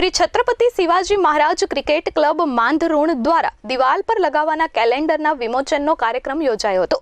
Shri Chhatrapati Shivaji Maharaj cricket club Mandharun દ્વારા દિવાલ પર લગાવવાના કેલેન્ડરના વિમોચનનો કાર્યક્રમ યોજાયો હતો.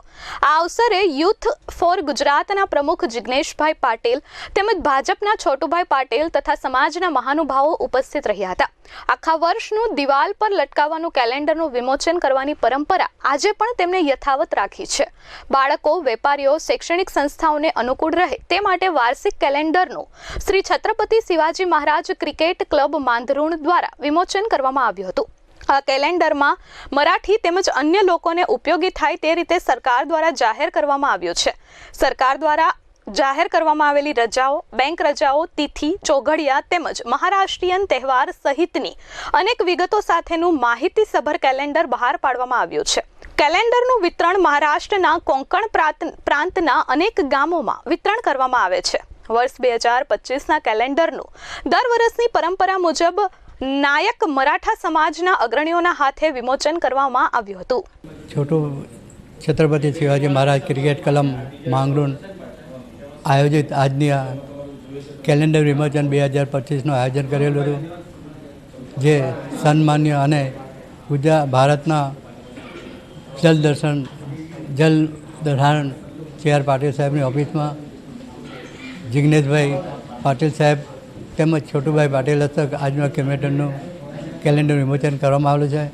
આ અવસરે યુથ ફોર ગુજરાતના પ્રમુખ જિગ્નેશભાઈ પાટીલ તેમજ ભાજપના છોટુભાઈ પાટીલ તથા સમાજના મહાનુભાવો ઉપસ્થિત રહ્યા હતા. આખા વર્ષનું દિવાલ પર લટકાવવાનું કેલેન્ડરનું વિમોચન કરવાની પરંપરા આજે પણ તેમણે યથાવત રાખી છે. બાળકો, વેપારીઓ, શૈક્ષણિક સંસ્થાઓને અનુકૂળ રહે તે માટે વાર્ષિક કેલેન્ડરનું શ્રી છત્રપતિ શિવાજી મહારાજ ક્રિકેટ ક્લબ માંધરુણ દ્વારા વિમોચન કરવામાં આવ્યું હતું. આ કેલેન્ડરમાં મરાઠી તેમજ અન્ય લોકોને ઉપયોગી થાય તે રીતે સરકાર દ્વારા જાહેર કરવામાં આવ્યું છે. સરકાર દ્વારા જાહેર કરવામાં આવેલી રજાઓ, બેંક રજાઓ, તિથિ, ચોઘડિયા તેમજ મહારાષ્ટ્રીયન તહેવાર સહિતની અનેક વિગતો સાથેનું માહિતીસભર કેલેન્ડર બહાર પાડવામાં આવ્યું છે. કેલેન્ડરનું વિતરણ મહારાષ્ટ્રના કોંકણ પ્રાંત- પ્રાંતના અનેક ગામોમાં વિતરણ કરવામાં આવે છે. વર્ષ બે હજાર પચીસના કેલેન્ડરનું. દર વર્ષની પરંપરા મુજબ નાયક મરાઠા સમાજના અગ્રણીઓના હાથે વિમોચન કરવામાં આવ્યું હતું. છોટું છત્રપતિ શિવાજી મહારાજ ક્રિકેટ કલમ માંગરોળ આયોજિત આજની આ કેલેન્ડર વિમોચન બે હજાર પચીસનું આયોજન કરેલું હતું, જે સન્માન્ય અને ગુજરાત ભારતના જલ દર્શન જલ દર્શન ચેર પાટીલ સાહેબની ઓફિસમાં જિગ્નેશભાઈ પાટીલ સાહેબ તેમજ છોટુભાઈ પાટીલ હસ્તક આજના કેમેટરનું કેલેન્ડર વિમોચન કરવામાં આવેલું છે.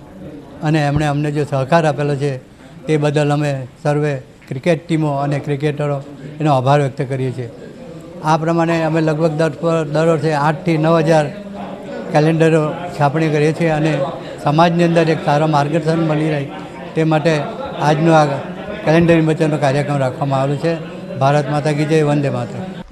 અને એમણે અમને જે સહકાર આપેલો છે તે બદલ અમે સર્વે ક્રિકેટ ટીમો અને ક્રિકેટરો એનો આભાર વ્યક્ત કરીએ છીએ. આ પ્રમાણે અમે લગભગ દર પર- દર વર્ષે આઠથી નવ હજાર કેલેન્ડરો છાપણી કરીએ છીએ અને સમાજની અંદર એક સારો માર્ગદર્શન બની રહે તે માટે આજનો આ કેલેન્ડર વિમોચનનો કાર્યક્રમ રાખવામાં આવેલો છે. ભારત માતા કી જય, વંદે માતા